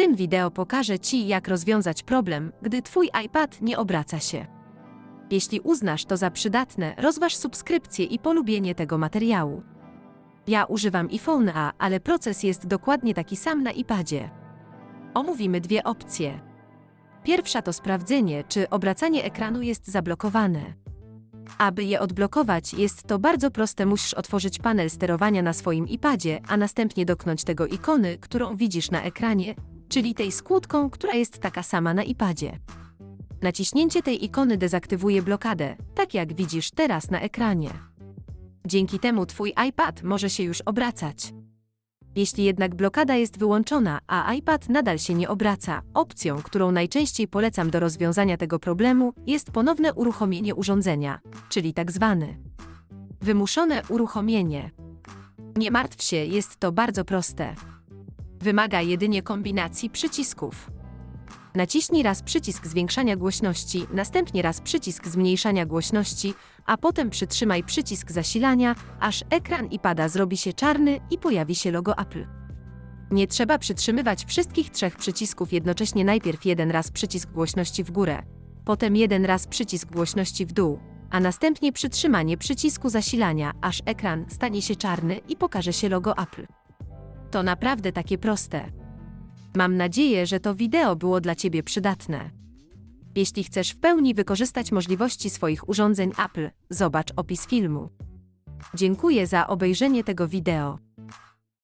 tym wideo pokażę Ci, jak rozwiązać problem, gdy Twój iPad nie obraca się. Jeśli uznasz to za przydatne, rozważ subskrypcję i polubienie tego materiału. Ja używam iPhone'a, ale proces jest dokładnie taki sam na iPadzie. Omówimy dwie opcje. Pierwsza to sprawdzenie, czy obracanie ekranu jest zablokowane. Aby je odblokować, jest to bardzo proste. Musisz otworzyć panel sterowania na swoim iPadzie, a następnie dotknąć tego ikony, którą widzisz na ekranie, czyli tej z kłódką, która jest taka sama na iPadzie. Naciśnięcie tej ikony dezaktywuje blokadę, tak jak widzisz teraz na ekranie. Dzięki temu Twój iPad może się już obracać. Jeśli jednak blokada jest wyłączona, a iPad nadal się nie obraca, opcją, którą najczęściej polecam do rozwiązania tego problemu, jest ponowne uruchomienie urządzenia, czyli tak zwany wymuszone uruchomienie. Nie martw się, jest to bardzo proste. Wymaga jedynie kombinacji przycisków. Naciśnij raz przycisk zwiększania głośności, następnie raz przycisk zmniejszania głośności, a potem przytrzymaj przycisk zasilania, aż ekran iPada zrobi się czarny i pojawi się logo Apple. Nie trzeba przytrzymywać wszystkich trzech przycisków jednocześnie najpierw jeden raz przycisk głośności w górę, potem jeden raz przycisk głośności w dół, a następnie przytrzymanie przycisku zasilania, aż ekran stanie się czarny i pokaże się logo Apple. To naprawdę takie proste. Mam nadzieję, że to wideo było dla Ciebie przydatne. Jeśli chcesz w pełni wykorzystać możliwości swoich urządzeń Apple, zobacz opis filmu. Dziękuję za obejrzenie tego wideo.